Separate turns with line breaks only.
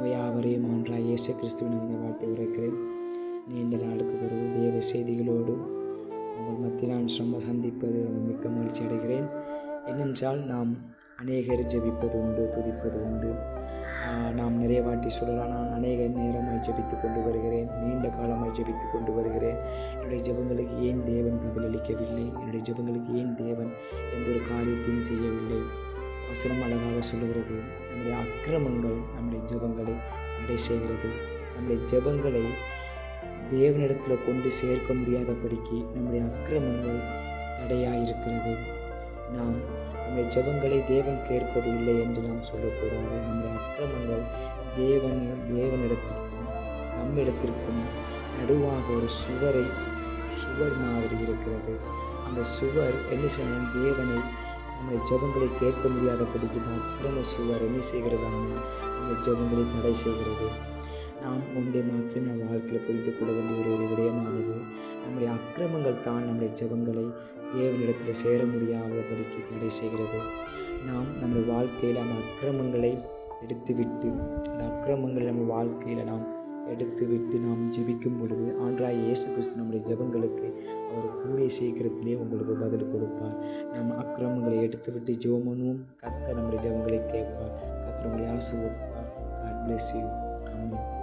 உங்கள் யாவரையும் இயேசு கிறிஸ்துவின் அந்த வாழ்த்தை உரைக்கிறேன். நீண்ட நாளுக்கு பிறகு தேவ செய்திகளோடு உங்கள் மத்தியில் நான் சிரம சந்திப்பது மிக்க மகிழ்ச்சி அடைகிறேன். என்னென்றால் நாம் அநேகர் ஜெபிப்பது உண்டு துதிப்பது உண்டு. நாம் நிறைய வாட்டி சொல்லலாம் நான் அநேக நேரமாய் ஜெபித்து கொண்டு வருகிறேன் நீண்ட காலமாய் ஜெபித்து கொண்டு வருகிறேன். என்னுடைய ஜெபங்களுக்கு ஏன் தேவன் பதிலளிக்கவில்லை? என்னுடைய ஜெபங்களுக்கு ஏன் தேவன் எந்த ஒரு காரியத்தையும் செய்யவில்லை? வசனம் அழகாக சொல்லுகிறது. நம்முடைய அக்கிரமங்கள் நம்முடைய ஜெபங்களை தடை செய்கிறது. நம்முடைய ஜெபங்களை தேவனிடத்தில் கொண்டு சேர்க்க முடியாதபடிக்கு நம்முடைய அக்கிரமங்கள் தடையாக இருக்கிறது நாம் நம்முடைய ஜெபங்களை தேவன் கேட்பது இல்லை என்று நாம் சொல்லக்கூடாது. நம்முடைய அக்கிரமங்கள் தேவன் தேவனிடத்திற்கும் நம்மிடத்திற்கும் நடுவாக ஒரு சுவரை சுவர் மாதிரி இருக்கிறது. அந்த சுவர் என்ன செய்யணும் தேவனை நம்முடைய ஜெபங்களை கேட்க முடியாதபடிக்கு தான் அக்கிரம சுவர் என்ன செய்கிறதான அந்த ஜெபங்களை தடை செய்கிறது. நாம் ஒன்றை மாத்திரம் நம் வாழ்க்கையில் புரிந்து கொள்ள வேண்டிய ஒரு ஒரு விடயமானது நம்முடைய அக்கிரமங்கள் தான் நம்முடைய ஜெபங்களை தேவனிடத்தில் சேர முடியாதபடிக்கு தடை செய்கிறது. நாம் நம்முடைய வாழ்க்கையில் அந்த அக்கிரமங்களை எடுத்துவிட்டு அந்த அக்கிரமங்களை நம்ம வாழ்க்கையில் நாம் எடுத்துவிட்டு நாம் ஜெபிக்கும் பொழுது ஆண்டாய் இயேசு கிறிஸ்து நம்முடைய ஜெபங்களுக்கு அவர் கூடிய சீக்கிரத்திலே உங்களுக்கு பதில் கொடுப்பார். நம்ம அக்கிரமங்களை எடுத்துவிட்டு ஜோமனும் கத்த நம்முடைய ஜெபங்களை கேட்பார். கத்த ஆசை ஆசீர்வதிப்பார். God bless you amen